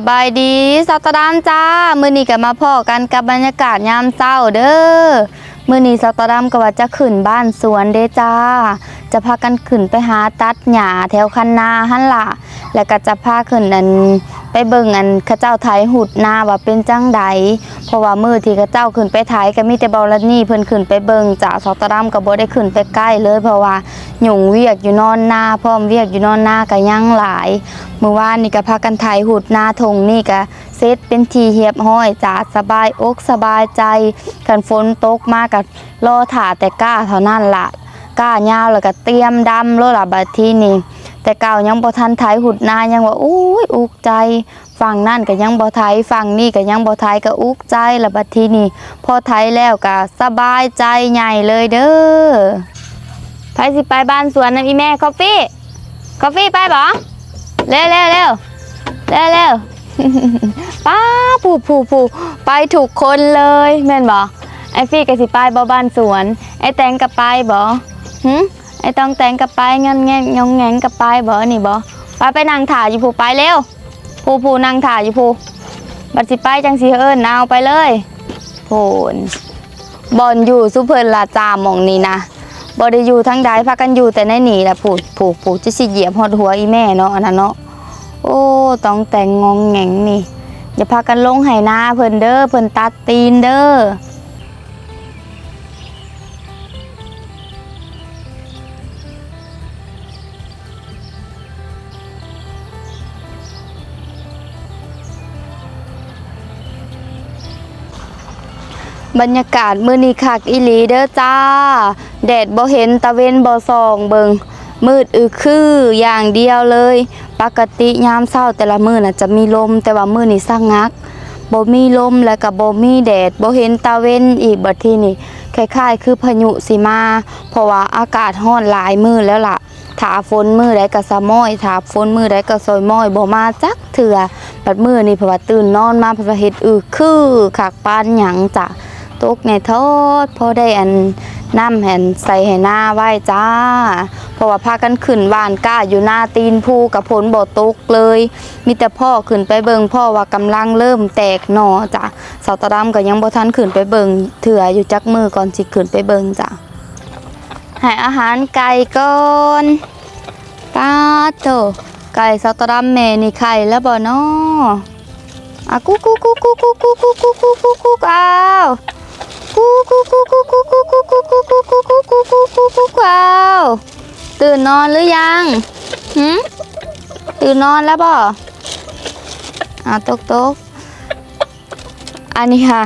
สบายดีสาตดามจ้า มื้อนี้ก็มาพอกันกับบรรยากาศยามเช้าเด้อ มื้อนี้สาตดามก็ว่าจะขึ้นบ้านสวนเด้จ้า จะพากันขึ้นไปหาตัดหญ้าแถวคันนาหั่นล่ะ แล้วก็จะพาขึ้นอัน เบิ่งอันเขาเจ้าไถหุดหน้าว่าเป็นจังใดเพราะว่ามือที่เขาเจ้าขึ้นไปไถก็มีแต่บาลนี่เพิ่นขึ้นไปเบิ่งจ้าสาวตะดามก็บ่ได้ขึ้นไปใกล้เลย เพราะว่าหยุ่งเวียกอยู่นอนนาพร้อมเวียกอยู่นอนนาก็ยังหลายเมื่อวานนี่ก็พากันไถหุดหน้าทงนี่ก็เซตเป็นทีเฮียบห้อยจ้าสบายอกสบายใจกันฝนตกมาก็รอถ่าแต่ก้าเท่านั้นล่ะก้ายาวแล้วก็เตรียมดำโลละบัดทีนี้ แต่เก่ายังบ่ทันไถหุดนายังว่าอุ้ยอุกใจฝั่งนั่นก็ยังบ่ไถฝั่งนี่ก็ยังบ่ไถก็อุกใจละบัดทีนี้พอไถแล้วก็สบายใจใหญ่เลยเด้อไปสิไปบ้านสวนนะอีแม่คอฟฟี่คอฟไปบ่เร็วเร็วเร็วเร็วเร็วป้าผูผูผูไปถูกคนเลยแม่นบ่ไอฟี่กับสิไปบ่บ้านสวน ไอแตงกับไปบ่หึ ไอต้องแต่งกับไปงั้นแงงงงแงงกับไปบ่นี่บ่ไปไปนั่งถ่ายอยู่ผู้ไปเร็วผู้ผู้นั่งถ่ายอยู่ผู้บัดสิไปจังสิเอิ้นเอาไปเลยโผนบอนอยู่สุเพิ่นลาจามองนี่นะบ่ได้อยู่ทั้งใดพากันอยู่แต่ในนี่แหละผูผูผูจะสิเหยียบฮอดหัวอีแม่เนาะอันนั้นเนาะโอ้ต้องแต่งงงแงงนี่อย่าพากันลงไหนาเพิ่นเด้อเพิ่นตัดตีนเด้อ บรรยากาศมื้อนี้คักอีหลีเด้อจ้า แดดบ่เห็นตะเวนบ่ส่องเบิงมืดอึคืออย่างเดียวเลย ปกติยามเช้าแต่ละมื้อน่ะจะมีลม แต่ว่ามื้อนี้สักงักบ่มีลมแล้วก็บ่มีแดดบ่เห็นตะเวนอีกบัดทีนี้คล้ายๆ คือพายุสิมา เพราะว่าอากาศร้อนหลายมื้อแล้วล่ะถ้าฝนมือใดก็สะม้อยถ้าฝนมือใดก็ซอยม้อยบ่มาจักเทื่อบัดมือนี้เพราะว่าตื่นนอนมาเพราะเฮ็ดอึคือคักปานหยังจ้ะ ตกในโทษพอได้อันน้ำแห่นใส่ให้หน้าไหว้จ้า เพราะว่าพากันขึ้นบ้านก้าอยู่หน้าตีนภูกับผลบ่ตกเลย มีแต่พ่อขึ้นไปเบิงพ่อว่ากำลังเริ่มแตกหนอจ้ะสาตะดำก็ยังบ่ทันขึ้นไปเบิงเถื่ออยู่จักมือก่อนสิขึ้นไปเบิงจ้ะให้อาหารไก่ก่อนป้าโตไก่สาตะดำแม่นี่ไข่แล้วบ่น้ออะกุ๊กกุ๊กกุ๊กกุ๊กกุ๊กกุ๊กกุ๊กกุ๊กกุ๊กกุ๊กกุ๊กอ้าว กุ๊กกุ๊กกุ๊กกุ๊กกุ๊กกุ๊กกุ๊กกุ๊กกุ๊กกุ๊กกุ๊กกุ๊กกุ๊กกุ๊กกุ๊กกุ๊กอ้าวตื่นนอนหรือยังหืมตื่นนอนแล้วบ่อ่าตกตกอันนี้ค่ะ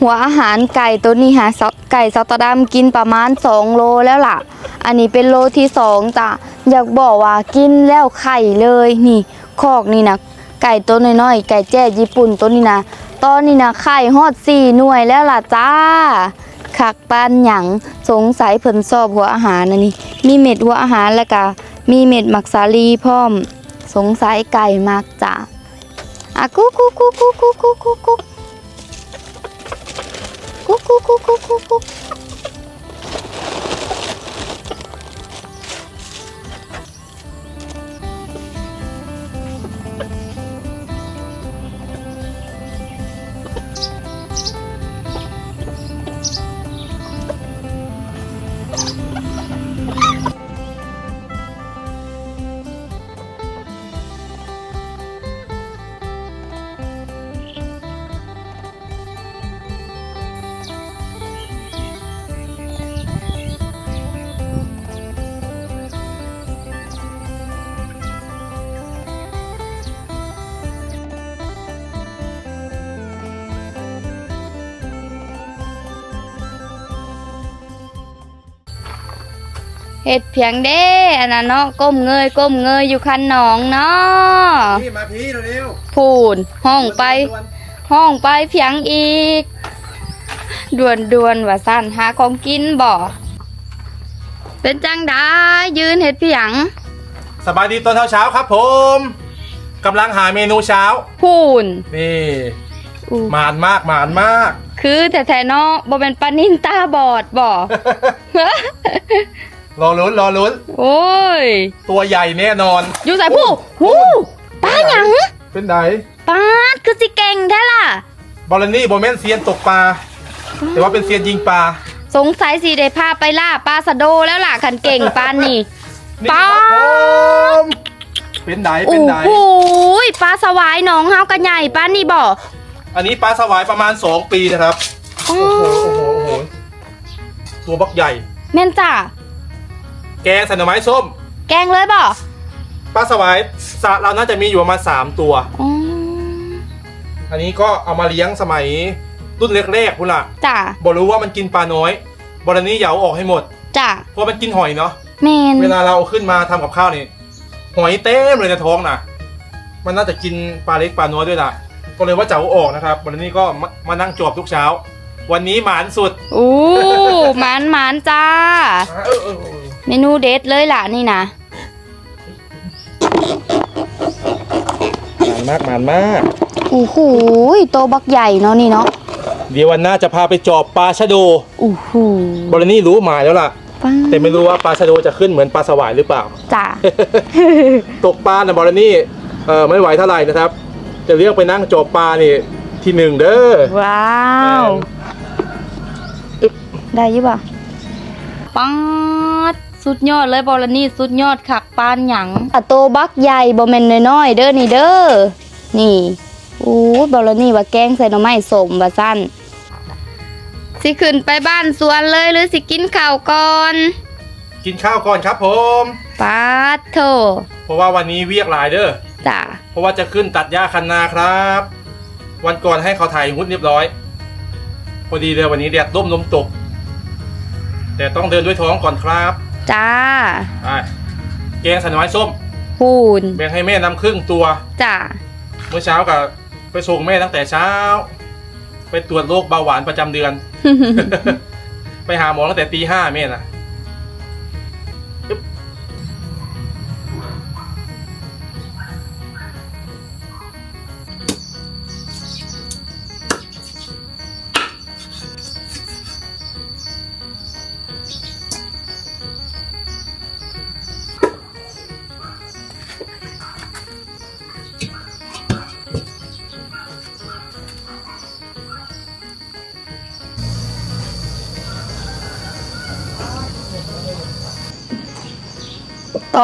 หัวอาหารไก่ตัวนี้ค่ะไก่ซอตะดำกินประมาณ2โลแล้วล่ะ อันนี้เป็นโลที่สองจ้ะอยากบอกว่ากินแล้วไข่เลยนี่คอกนี่นะไก่ตัวน้อยๆไก่แจ้ญี่ปุ่นตัวนี้นะ ตอนนี้นะไข่ฮอดสี่หน่วยแล้วล่ะจ้าคักปานหยังสงสัยเพิ่นชอบหัวอาหารนะนี่ มีเม็ดหัวอาหารแล้วก็มีเม็ดมักสาลีพร้อม สงสัยไก่มากจ้ะอะกุ๊กกุ๊กกุ๊กกุ๊กกุ๊กกุ๊กกุ๊กกุ๊กกุ๊กกุ๊กกุ๊กกุ๊ก เห็ดเพียงเด้อันนั้นเนาะก้มเงยก้มเงยอยู่คันหนองเนาะพี่มาพี่เร็วพูนห้องๆไปด่วนห้องไปเพียงอีกด่วนด่วนๆว่าสั้นหาของกินบ่เป็นจังได้ยืนเห็ดเพียงๆสบายดีตอนเช้าๆครับผมกำลังหาเมนูเช้า พูนนี่อู้หมานมากหมานมาก คือแต่แท้ๆเนาะบ่เป็นปลานินตาบอดบ่ รอลุ้นรอลุ้น โอ้ยตัวใหญ่แน่นอน อยู่ใส่ผู้หูปลาหยังเป็นไหนป๊าดคือสิเก่งแท้ล่ะ บอลนี่โบแมนเซียนตกปลา แต่ว่าเป็นเซียนยิงปลา สงสัยสิได้พาไปล่าปลาสะโดแล้วล่ะคันเก่งปานนี่ นี่ปลาครับผมเป็นไหนเป็โอ้นไหน โหปลาสวายหนองเฮากันใหญ่ปานนี่บ่อันนี้ปลาสวายประมาณ 2 ปีนะครับอ๋อโอ้โหโอ้โหโอ้โหตัวบักใหญ่ แม่นจ้ะ แกงใส่หน่อไม้ส้ม แกงเลยบ่ปลาสวายสระเราน่าจะมีอยู่ประมาณ3ตัวอ๋ออันนี้ก็เอามาเลี้ยงสมัยรุ่นแรกๆคุณล่ะจ้ะบอกรู้ว่ามันกินปลาน้อยบอลนี่อย่าเอาออกให้หมด จ้ะเพราะมันกินหอยเนาะแมนเวลาเราเอาขึ้นมาทำกับข้าวนี่หอยเต็มเลยในท้องนะมันน่าจะกินปลาเล็กปลาน้อยด้วยล่ะ ก็เลยว่าจะเอาออกนะครับวันนี้ก็มามานั่งจวบทุกเช้า วันนี้หมานสุดโอ้หมานหมานจ้า เออเออเออ เมนูเด็ดเลยล่ะนี่นะหมานมากหมานมากโอ้โหโตบักใหญ่เนาะนี่เนาะเดี๋ยววันหน้าจะพาไปจอบปลาชะโดโอ้โหบรนี่รู้หมายแล้วล่ะป้าแต่ไม่รู้ว่าปลาชะโดจะขึ้นเหมือนปลาสวายหรือเปล่าจ้ะตกปลานะบรนี่เออไม่ไหวเท่าไหร่นะครับ จะเรียกไปนั่งจอบปลานี่ที่หนึ่งเด้อว้าว ได้ยี่ป่ะป๊าด สุดยอดเลยบอลนี่สุดยอดขักปานหยังอะโตบักใหญ่บ่แม่นน้อยๆเด้อนี่เด้อนี่โอ้ยบอลนี่ว่าแกงใส่หน่อไม้สมว่าสั้นสิขึ้นไปบ้านสวนเลยหรือสิกินข้าวก่อนกินข้าวก่อนครับผมป๊าดโถเพราะว่าวันนี้เวียกหลายเด้อจ้ะเพราะว่าจะขึ้นตัดหญ้าคันนาครับ วันก่อนให้เขาถ่ายหุ้นเรียบร้อย พอดีเลยวันนี้แดดร่มลมตก แต่ต้องเดินด้วยท้องก่อนครับ จ้าไปแกงสันไม้ส้มหูนแบ่งให้แม่น้ำครึ่งตัว จ้ะเมื่อเช้ากับไปส่งแม่ตั้งแต่เช้า ไปตรวจโรคเบาหวานประจำเดือน ไปหาหมอตั้งแต่ตีห้าแม่น่ะ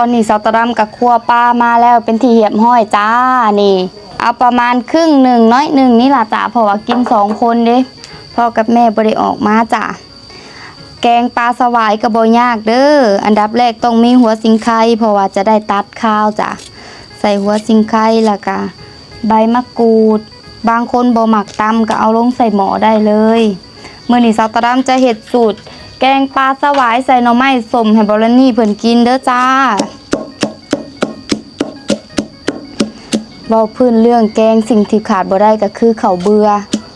อนนี้สาวตะดำกับครัวปลามาแล้วเป็นที่เหียบห้อยจ้านี่ เอาประมาณครึ่งหนึ่งน้อยหนึ่งนี่ล่ะจ้าเพราะว่ากินสองคนเด้พ่อกับแม่บริออกมาจ้าแกงปลาสวายกระโบยากเด้ออันดับแรกต้องมีหัวสิงไคเพราะว่าจะได้ตัดข้าวจ้ะใส่หัวสิงไคล้วก็ใบมะกรูด บางคนบ่หมักตำก็เอาลงใส่หม้อได้เลยเมื่อนี้สาวตะดำจะเห็ดสูตร กงปลาสวายใส่หน่อไม้สมให้บอลนี่เพิ่นกินเด้อจ้าเว้าพื้นเรื่องแกงสิ่งที่ขาดบ่ได้ก็คือเข้าเบื่อ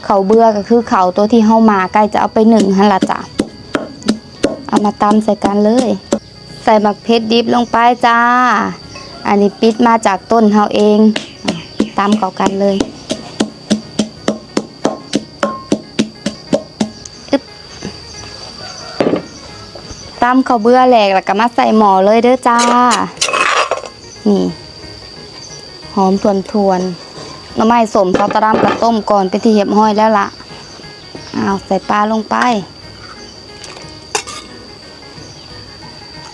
ข้าเบื่อก็คือเข้าตัวที่เฮามาใกล้จะเอาไปหนึ่งหั่นล่ะจ้ะเอามาตำใส่กันเลย ใส่หมักเพชรดิบลงไปจ้า อันนี้ปิดมาจากต้นเฮาเองตำเข้ากันเลย ตำข้าวเบื่อแหลกแล้วก็มาใส่หม้อเลยเด้อจ้า นี่ หอมทวนทวนน้ำไม้สมเขาตะรำกับต้มก่อนเป็นที่เหียบห้อยแล้วล่ะเอาใส่ปลาลงไป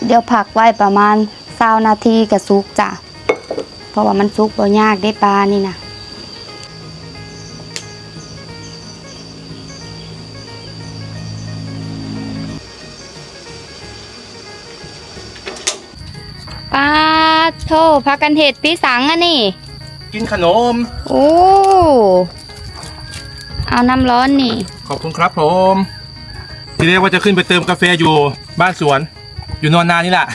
เดี๋ยวผักไว้ประมาณเศร้านาทีกับซุกจ้ะ เพราะว่ามันซุกบ่ยากได้ปลานี่นะ โทพักกันเห็ดพี่สังอะนี่ กินขนม โอ้ เอาน้ำร้อนนี่ ขอบคุณครับผม ทีแรกว่าจะขึ้นไปเติมกาแฟอยู่บ้านสวน อยู่นอนนานนี่แหละ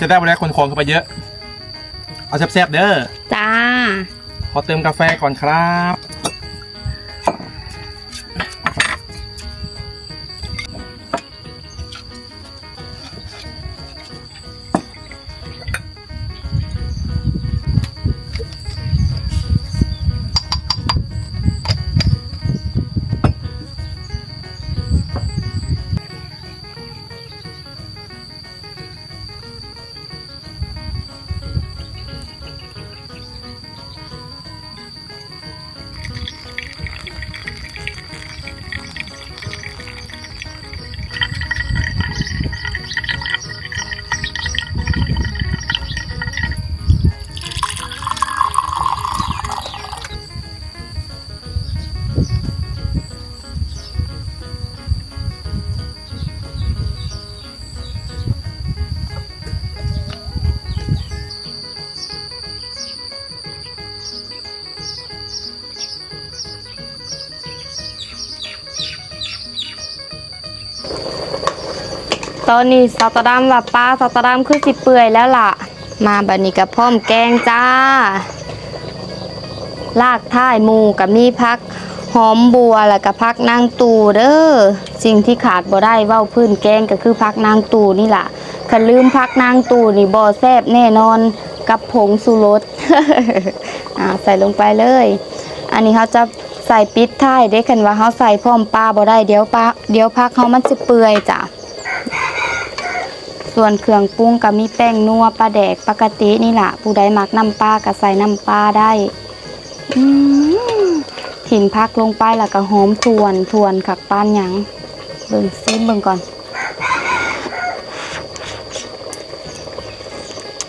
จะได้ไปแล้วคนของเข้าไปเยอะ เอาแซ่บๆเด้อ จ้า ขอเติมกาแฟก่อนครับ อนนี้สตอดามว่าปลาสตอดามคือสิเปื่อยแล้วล่ะ มาบัดนี้กับพร้อมแกงจ้า ลากท่ายหมูกับมีพักหอมบัวแล้วก็พักนางตูเด้อสิ่งที่ขาดบ่ได้เว้าพื้นแกงก็คือพักนางตูนี่ล่ะคันลืมพักนางตูนี่บ่แซ่บแน่นอนกับผงสูรสอ่าใส่ลงไปเลย อันนี้เขาจะใส่ปิดท้ายได้คันว่าเขาใส่พร้อมปลาบ่ได้เดี๋ยวปลาเดี๋ยวพักเขามันจะเปื่อยจ้ะ ส่วนเครื่องปรุงก็มีแป้งนัวปลาแดกปกตินี่แหละผู้ใดมักน้ำปลาก็ใส่น้ำปลาได้ถิ่นพักลงไปแล้วก็หอมทวนทวนขักปานหยังเบิ่งซิมเบิ่งก่อน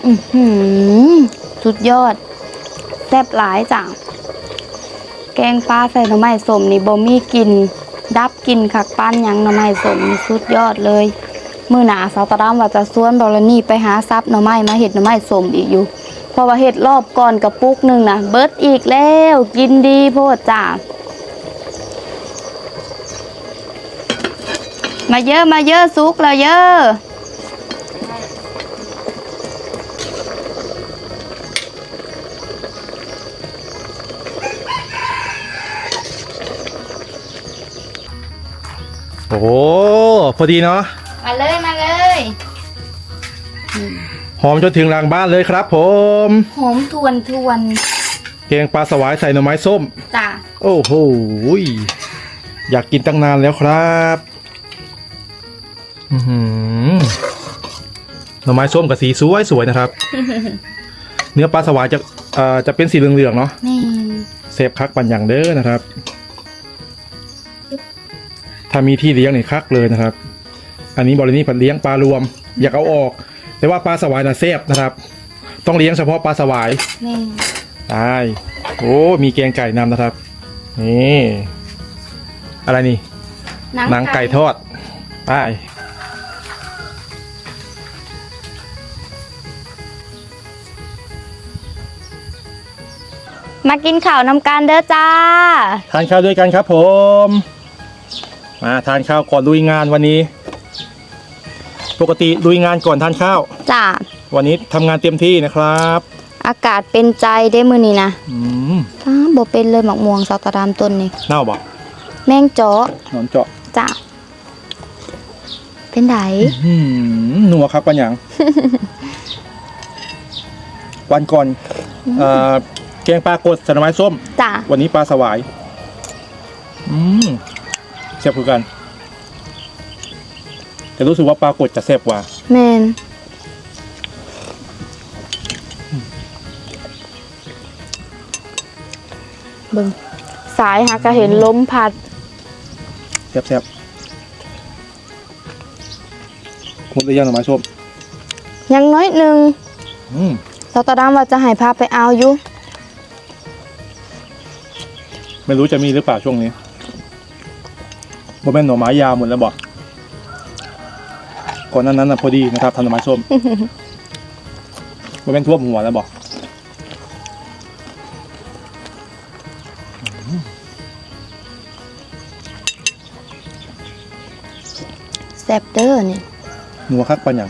อือหือสุดยอดแซ่บหลายจ้ะแกงปลาใส่หน่อไม้สมนี่บ่มีกลิน ดับกลินขักปานหยังหน่อไม้สมสุดยอดเลย มือหนาสาวตะรามว่าจะสวนบอลนี่ไปหาซับหน่อไม้มาเห็ดหน่อไม้สมอีกอยู่เพราะว่าเห็ดรอบก่อนกับปุกหนึ่งนะเบิดอีกแล้วกินดีโพดจ้ามาเยอะมาเยอะซุกเราเยอะโอ้พอดีเนาะ หอมจนถึงหลังบ้านเลยครับ ผมหอมทวนทวนแกงปลาสวายใส่หน่อไม้ส้ม จ้าโอ้โหยอยากกินตั้งนานแล้วครับอื้อหือหน่อไม้ส้มกับสีสวยสวยๆนะครับ เนื้อปลาสวายจะเอ่อจะเป็นสีเหลืองๆเนาะนี่เซฟคักปันอย่างเด้อนะครับ ถ้ามีที่เลี้ยงเนี่ยคักเลยนะครับ อันนี้บรินี่ผัดเลี้ยงปลารวม อยากเอาออก แต่ว่าปลาสวายน่ะเซฟนะครับ ต้องเลี้ยงเฉพาะปลาสวายนี่ได้โอ้มีแกงไก่นำนะครับ นี่อะไรนี่หนังไก่ทอดไปมากินข้าวน้ำกันเด้อจ้า ทานข้าวด้วยกันครับผม มาทานข้าวก่อนลุยงานวันนี้ ปกติลุยงานก่อนทานข้าว จ้าวันนี้ทำงานเต็มที่นะครับอากาศเป็นใจได้มือนี้นะอืมอ้าบ่เป็นเลยหมอกม่วงสาวตะรามต้นนี่เน่าบอกแมงเจาะหนอนเจาะจ้าเป็นไดอืมนัวครับปัญญัง วันก่อนเอ่อแกงปลากดใส่หน่อไม้ส้ม จ้าวันนี้ปลาสวาย อืมแซ่บคือกัน แต่รู้สึกว่าปลากดจะแซ่บกว่า แมนเบิ่งสายหาก็เห็นล้มพัด แซ่บแซ่บหมดหรือยังหน่อไม้ส้มยังน้อยหนึ่งอืมสาวตะรามว่าจะให้พาไปเอาอยู่ ไม่รู้จะมีหรือเปล่าช่วงนี้โมเมนหน่อไม้ยาวหมดแล้วบอก ก่อนหนั้นนั้นนะพอดีนะครับทำหน่อไม้ส้มโมเมนท่วมหัวแล้วบอกแซบเด้อนี่นัวคักปันอย่าง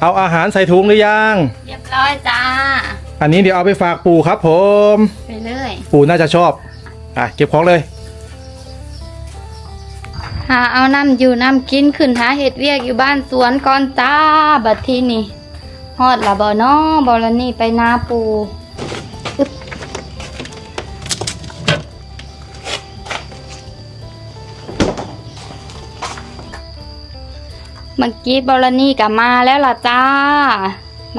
เอาอาหารใส่ถุงหรือยัง เรียบร้อยจ้า อันนี้เดี๋ยวเอาไปฝากปู่ครับ ผม ไปเลยปู่น่าจะชอบ อะเก็บของเลย หาเอาน้ำอยู่น้ำกินขึ้นหาเห็ดเวียกอยู่บ้านสวนก่อนจ้าบัดที่นี่ฮอดละบ่น้อบอลนี่ไปนาปูอึ๊บเมื่อกี้บอลนี่กับมาแล้วล่ะจ้า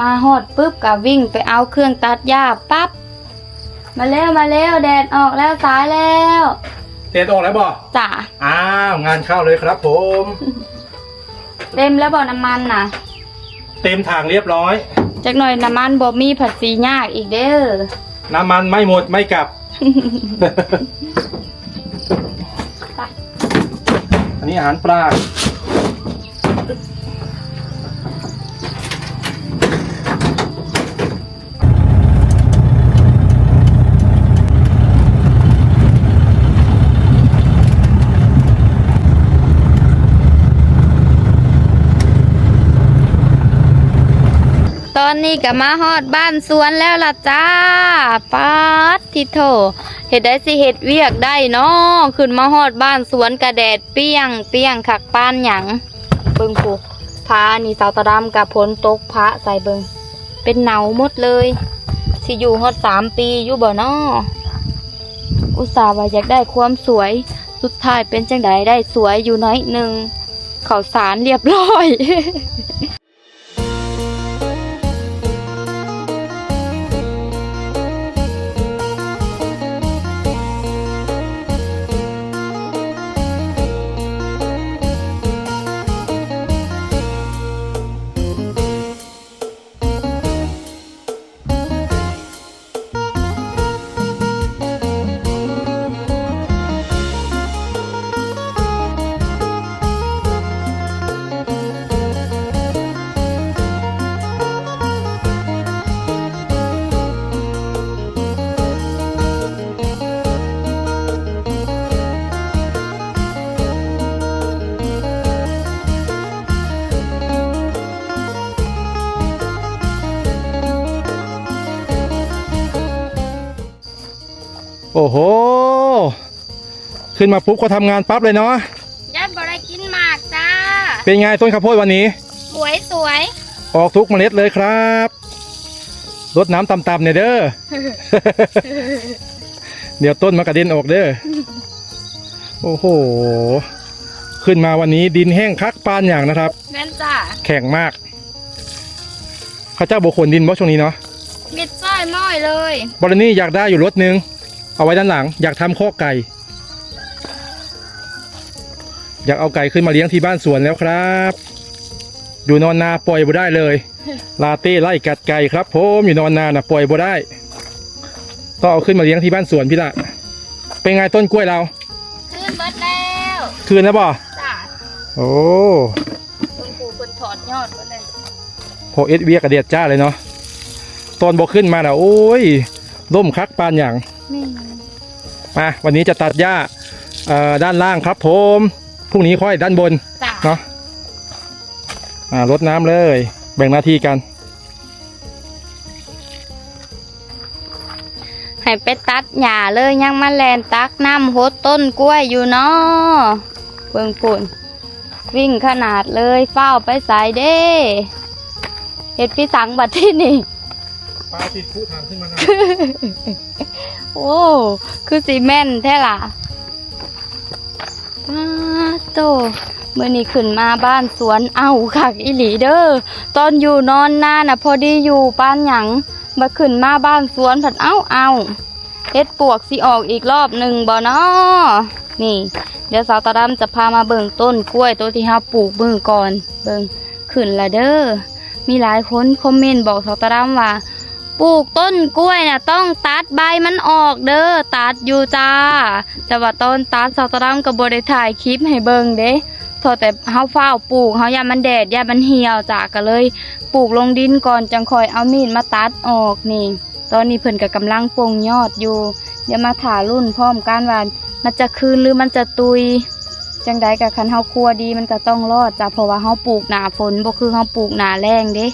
มาฮอดปุ๊บกับวิ่งไปเอาเครื่องตัดหญ้าปั๊บมาเร็วมาเร็วแดดออกแล้วสายแล้วเต็มออกแล้วบอกจ้าอ้าวงานเข้าเลยครับผม เต็มแล้วบ่น้ำมันน่ะเต็มถังเรียบร้อยจักหน่อยน้ำมันบ่มีผัดสียากอีกเด้อน้ำมันไม่หมดไม่กลับ อันนี้อาหารปลา นี้ก็มาฮอดบ้านสวนแล้วล่ะจ้าปาดทิโถเฮ็ดได้สิเฮ็ดเวียกได้เนาะขึ้นมาฮอดบ้านสวนกระแดดเปี้ยง เปี้ยงคักป้านหยังเบิงผูพานี่สาวตะดำกับฝนตกพระใส่เบิ่งเป็นเหนาหมดเลย สิอยู่ฮอดสามปีอยู่บ่เนาะอุตส่าห์ว่าอยากได้ความสวย สุดท้ายเป็นจังไดได้สวยอยู่น้อยหนึ่งข้าวสารเรียบร้อย ขึ้นมาปุ๊บก็ทำงานปั๊บเลยเนาะยัดบ่ได้กินหมากจ้าเป็นไงต้นข้าวโพดวันนี้ สวยสวยออกทุกเมล็ดเลยครับรดน้ำต่ำๆเนี่ยเด้อ เดี๋ยวต้นมากระเด็นออกเด้อ โอ้โห ขึ้นมาวันนี้ดินแห้งคักปานอย่างนะครับ แม่นจ้าแข็งมากข้าเจ้าโบขนดินบ่ช่วงนี้เนาะมิดซ้อยม้อยเลย บรนี่อยากได้อยู่รถนึง เอาไว้ด้านหลัง อยากทำข้อกไก่ อยากเอาไก่ขึ้นมาเลี้ยงที่บ้านสวนแล้วครับ อยู่นอนนาปล่อยบ่ได้เลย ลาเต้ไล่กัดไก่ครับผมอยู่นอนนาน่ะปล่อยบ่ได้ต้องเอาขึ้นมาเลี้ยงที่บ้านสวนพี่ละเป็นไงต้นกล้วยเรา ขึ้นเบิดแล้วคืนแล้วบ่จ้าโอ้คุณครูคนถอดยอดเบิดเลยพอเอสเวียกระเดียดจ้าเลยเนาะตอนบ่ขึ้นมาน่ะโอ้ยล่มคักปานอย่างนี่มาวันนี้จะตัดหญ้าเอ่อด้านล่างครับผม พรุ่งนี้ค่อยด้านบนจ้าเนาะอ่ารดน้ำเลย แบ่งหน้าที่กัน ให้ไปตัดหญ้าเลยยังมาแลนตักน้ำโหดต้นกล้วยอยู่เนาะเบิ่งปุ่น วิ่งขนาดเลยเฝ้าวไปสายเด้เฮ็ดพี่สังบัดที่นี่ ปลาติดผู้ทางขึ้นมาโอ้ คือซีเมนต์แท้ล่ะ ป้าโตเมื่อนี้ขึ้นมาบ้านสวนเอาคักอีหลีเด้อตอนอยู่นอนหน้าน่ะพอดีอยู่ป้านหยังมาขึ้นมาบ้านสวนผัดเอาเอาเฮ็ดปวกสิออกอีกรอบหนึ่งบ่เนาะนี่ เดี๋ยวสาวตาดำจะพามาเบิ่งต้นกล้วยตัวที่เฮาปลูกเบิ่งก่อน เบิ่งขึ้นละเด้อมีหลายคนคอมเมนต์บอกสาวตาดำว่า ปลูกต้นกล้วยน่ะต้องตัดใบมันออกเด้อตัดอยู่จ้า แต่ว่าต้นตัดสาวตะรัมกับบไดถ่ายคลิปให้เบิ่งเด้โทษแต่เฮาเฝ้าปลูกเฮายามันแดดยามันเหี่ยวจ้าก็เลย ปลูกลงดินก่อนจังคอยเอามีดมาตัดออกนี่ ตอนนี้เพิ่นก็กำลังปลงยอดอยู่ เดี๋ยวมาถารุ่นพร้อมกันว่ามันจะคืนหรือมันจะตุยจังใดกับคันเฮาครัวดีมันก็ต้องรอดจ้ะเพราะว่าเฮาปลูกหนาฝนบ่คือเฮาปลูกหนาแรงเด้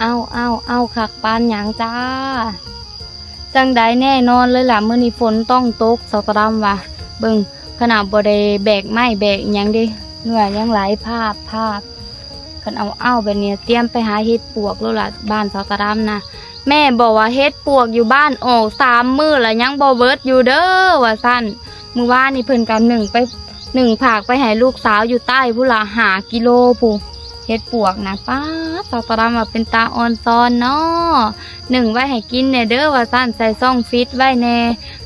เอาเอาเอาขักปานหยังจ้า จังใดแน่นอนเลยล่ะเมื้อนี้ฝนต้องตกสตรามว่ะ เบิ่งขนาดบ่ได้แบกไม้แบกหยังดิเหนื่อยยังไหลภาพภาพคันเอาเอาแบบเนี้ยเตรียมไปหาเฮ็ดปวกแล้วล่ะบ้านสตรามนะแม่บอกว่าเฮ็ดปวกอยู่บ้านออกสามมือล้วยังบ่เบิดอยู่เด้อว่าซั่นมือวานนี่เพิ่นกันหนึ่งไปหนึ่งผากไปให้ลูกสาวอยู่ใต้ผู้ละหากิโลผู้ เฮ็ดปวกนะป้าสาวตรามว่าเป็นตาออนซอนเนาะหนึ่งไว้ให้กินแน่เด้อว่าสั่นใส่ซ่องฟิตไว้แน่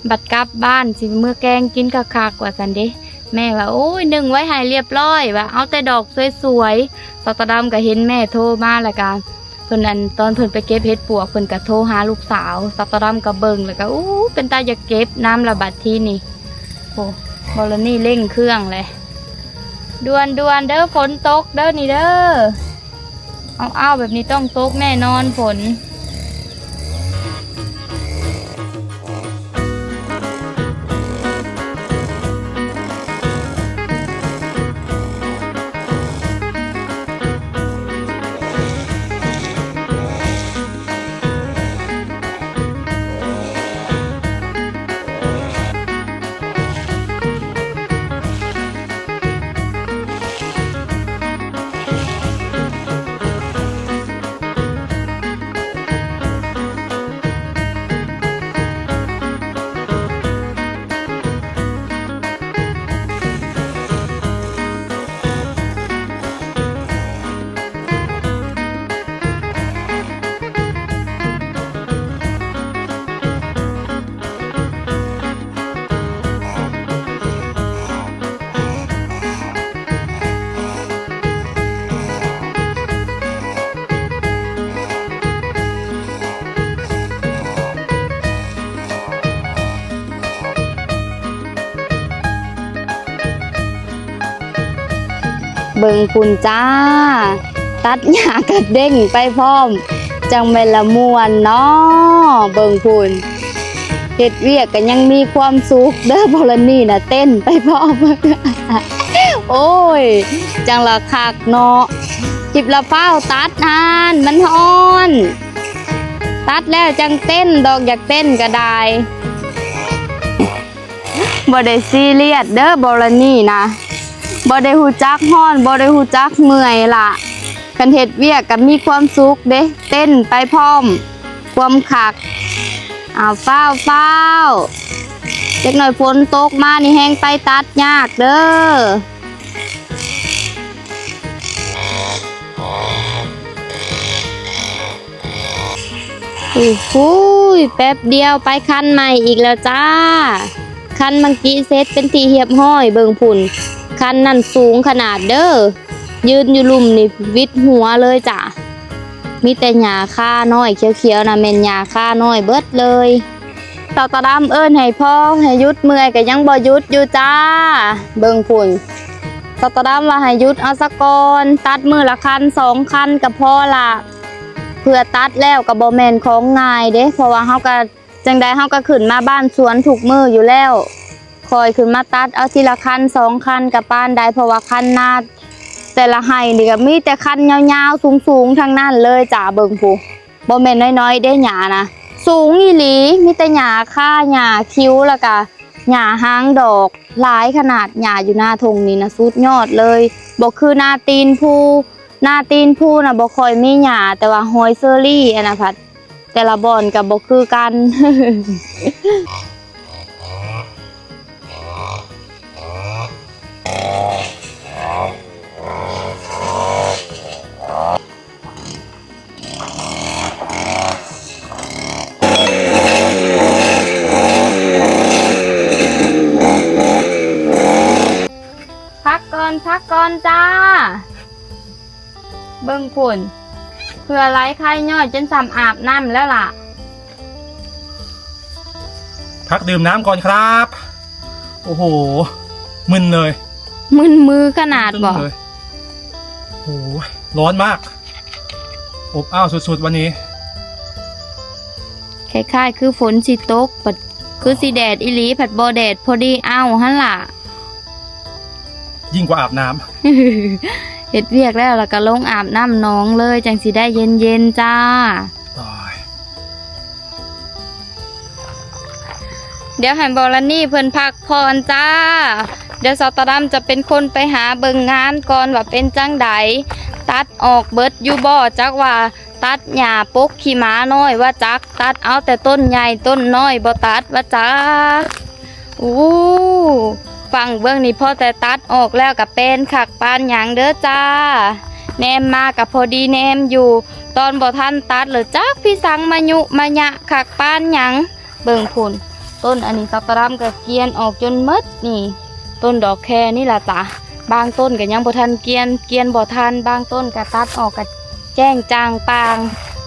บัดกลับบ้านสิเมื่อแกงกินคักๆว่าสันเด้แม่ว่าโอ้ยหนึ่งไว้ให้เรียบร้อยว่าเอาแต่ดอกสวยๆสาวตรามก็เห็นแม่โทรมาล้วกันพิ่นอันตอนเพิ่นไปเก็บเห็ดปวกเพิ่นก็โทรหาลูกสาวสัตรัมก็เบิ่งแล้วก็อู้เป็นตาอยากเก็บน้ำระบาดที่นี่โอ้บอลนี่เร่งเครื่องเลย ด่วนด่วนเด้อฝนตกเด้อนี่เด้อเอาเอาแบบนี้ต้องตกแน่นอนฝน งคุณจ้า ตัดหญ้ากระเด้งไปพร้อม จังเมนละมวนเนาะเบิ่งคุณเฮ็ดเวียกก็ยังมีความสุขเด้อบรนี่นะเต้นไปพร้อมโอ้ย จังละคักเนาะจิบละเฝ้าตัดนานมันฮอน ตัดแล้วจังเต้นดอกอยากเต้นก็ได้บ่ได้ซีเรียสเด้อบรนี่นะ บ่ได้ฮู้จักฮ้อนบ่ได้ฮู้จักเมื่อยล่ะคันเฮ็ดเวียกก็มีความสุขเด้เต้นไปพร้อม ความคักอ้าวฟ้าวฟ้าวจักหน่อยฝนตกมานี่แฮงไปตัดยากเด้ออู้หูยแป๊บเดียวไปคันใหม่อีกแล้วจ้า คันเมื่อกี้เซตเป็นทีเหียบห้อยเบิงผุ่น คันนั่นสูงขนาดเด้อยืนอยู่ลุ่มนี่วิดหัวเลยจ้ะมีแต่หญ้าค่าน้อยเขียวๆนะเมนหญ้าค่าน้อยเบิดเลยตอกตะดำเอิ้นให้พ่อให้ยุดเมื่อยก็ยังบ่ยุดอยู่จ้า เบิ่งพุ่นตอกตะดำว่าให้ยุดเอาสะกอนตัดมือละคันสองคันก็พอละเพื่อตัดแล้วก็บ่แมนของง่ายเด้เพราะว่าเฮาก็จังใดเฮาก็ขึ้นมาบ้านสวนถูกมืออยู่แล้ว คอยขึ้นมาตัดเอาทีละคันสองคันกับป้านได้เพราะว่าคันหน้าแต่ละไห้นี่ก็มีแต่คันยาวๆสูงๆทั้งนั้นเลยจ้าเบิงผู้บ่แม่นน้อยๆได้หญ้านะสูงอีหลีมีแต่หญ้าค่าหญ้าคิ้วแล้วก็หญ้าหางดอกหลายขนาดหญ้าอยู่หน้าทงนี่นะสุดยอดเลยบ่คือหน้าตีนผู้หน้าตีนผู้นะบ่ค่อยไมีหญ้าแต่ว่าหอยเซอรี่อนะพัดแต่ละบอนก็บ่คือกัน พักก่อนจ้า เบิ่งฝุ่นเพื่อไล่ไข้ย่อยจนสำอาบน้ำแล้วล่ะ พักดื่มน้ำก่อนครับ โอ้โห มึนเลยมึนมือขนาดตึ้งบ่เลยโอ้โหร้อนมาก อบอ้าวสุดๆวันนี้ คล้ายๆ คือฝนสิตกปัดคือสิแดดอีหลีผัดบ่แดดพอดีเอ้าหั่นล่ะ ยิ่งกว่าอาบน้ำเฮ็ดเวียกแล้วแล้วก็ลงอาบน้ำหน้องเลย จังสิได้เย็นๆจ้า ตายเดี๋ยวให้บอลนี่เพิ่นพักพรจ้า เดี๋ยวสตอดัมจะเป็นคนไปหาเบิ่งงานก่อนว่าเป็นจังใดตัดออกเบิดอยู่บ่จักว่า ตัดหญ้าปกขี้หมาน้อยว่าจัก ตัดเอาแต่ต้นใหญ่ต้นน้อยบ่ตัดว่าจักอู้ ฟังเบื้องนี้พ่อแต่ตัดออกแล้วกับเป็นขักปานหยังเด้อจ้า แนมมากับพอดีแนมอยู่ ตอนบ่ทันตัดหรือจักพี่สังมายุมายะขักปานหยังเบิ่งพุ่นต้นอันนี้สักกะรำกับเกียนออกจนมดนี่ ต้นดอกแคนี่ล่ะจ้ะบางต้นก็ยังบ่ทันเกียนเกียนบ่ทันบางต้นก็ตัดออกกับแจ้งจางปาง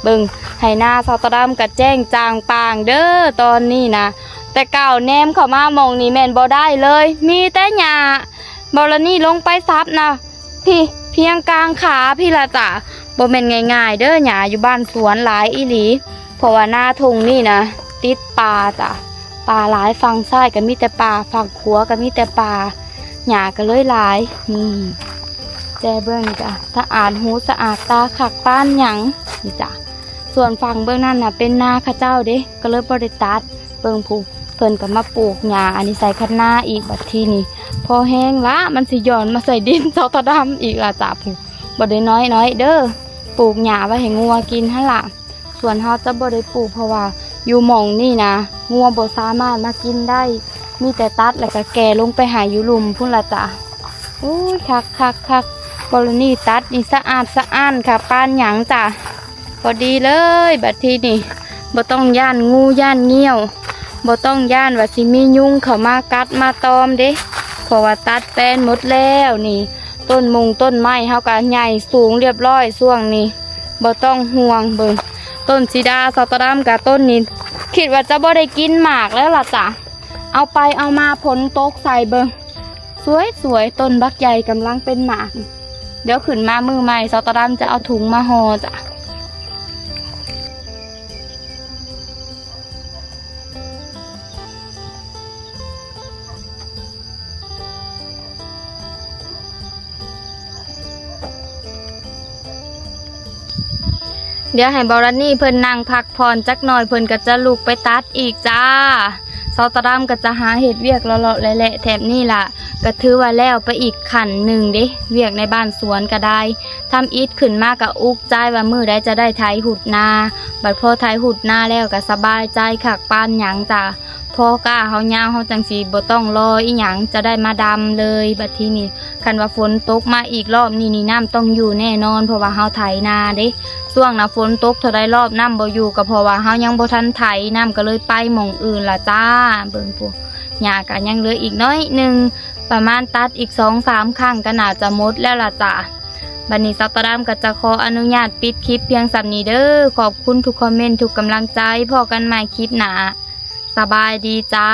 เบิ่งให้หน้าซาตะดำกับแจ้งจางปางเด้อตอนนี้นะ แต่เก่าแนมเข้ามามองนี่แม่นบ่ได้เลย มีแต่หญ้าบอลนี่ลงไปซับนะพี่เพียงกลางขาพี่ละจ้ะบ่แม่นง่าย ๆ เด้อหญ้าอยู่บ้านสวนหลายอีหลีเพราะว่าหน้าทงนี่นะติดปลาจ้ะปลาหลายฝั่งซ้ายก็มีแต่ปลาฝั่งขวาก็มีแต่ปลาหญ้าก็เลยหลายนี่แจเบิ่งจ้ะสะอาดหูสะอาดตาขักป้านหยังนี่จ้ะส่วนฝั่งเบื้องนั้นน่ะเป็นนาข้าเจ้าเด้ก็เลยบริตัดเบิ่งผู เพิ่นก็มาปลูกหญ้าอันนี้ใส่คันนาอีกบัดทีนี้พอแห้งละมันสิย้อนมาใส่ดินเจ้าตาดำอีกละจ้ะผู้บ่ได้น้อยน้อยเด้อปลูกหญ้าไว้ให้งัวกินหั่นล่ะส่วนเฮาจะบ่ได้ปลูกเพราะว่าอยู่หม่องนี่นะงัวบ่สามารถมากินได้ มีแต่ตัดแล้วก็แก่ลงไปหาอยู่หลุมพุ่นละจ้ะโอ้ยคักคักคักกรณีตัดนี่สะอาดสะอ้านค่ะปานหยังจ้ะพอดีเลยบัดทีนี่บ่ต้องย่านงูย่านเงี้ยว บ่ต้องย่านว่าสิมียุงเขามากัดมาตอมเด้เพราะว่าตัดแปลนหมดแล้วนี่ ต้นมุงต้นไม้เฮาก็ใหญ่สูงเรียบร้อยช่วงนี้บ่ต้องห่วงเบิ่งต้นสีดาสตอดามกับต้นนี้คิดว่าจะบ่ได้กินหมากแล้วล่ะจ้ะเอาไปเอามาผลตกใส่เบิ่งสวยสวยต้นบักใหญ่กำลังเป็นหมาก เดี๋ยวขึ้นมามือใหม่สตอดามจะเอาถุงมาห่อจ้ะ เดี๋ยวให้บอรันนี่เพิ่นนั่งพักผ่อนจักหน่อยเพิ่นก็จะลุกไปตัดอีกจ้าเซาตะดำก็จะหาเห็ดเวียกเลาะๆแหละๆแถบนี่ล่ะก็ถือว่าแล้วไปอีกขันหนึ่งเด้เวียกในบ้านสวนก็ได้ทำอิฐขึ้นมากับอุกใจว่ามือได้จะได้ไถหุดนา บัดพอไถหุดนาแล้วก็สบายใจคักปานหยังจ้าพอกล้าเฮายาวเฮาจังสีบ่ต้องรออีหยังจะได้มาดำเลยบัดทีนี้คันว่าฝนตกมาอีกรอบนี่นี่น้ำต้องอยู่แน่นอน เพราะว่าเฮาไถนาเด้ ช่วงนะฝนตกเท่าไรรอบน้ำบ่อยู่ก็เพราะว่าเฮายังบ่ทันไถน้ำก็เลยไปหม่องอื่นละจ้า เบิ่งพวกหญ้าก็ยังเหลืออีกน้อยหนึงประมาณตัดอีกสองสามครั้งก็น่าจะหมดแล้วละจ้าบัดนี้ซับตะดามก็จะขออนุญาตปิดคลิปเพียงสำนี้เด้อขอบคุณทุกคอมเมนต์ทุกกำลังใจพอกันใหม่คลิปหนาสบายดีจ้า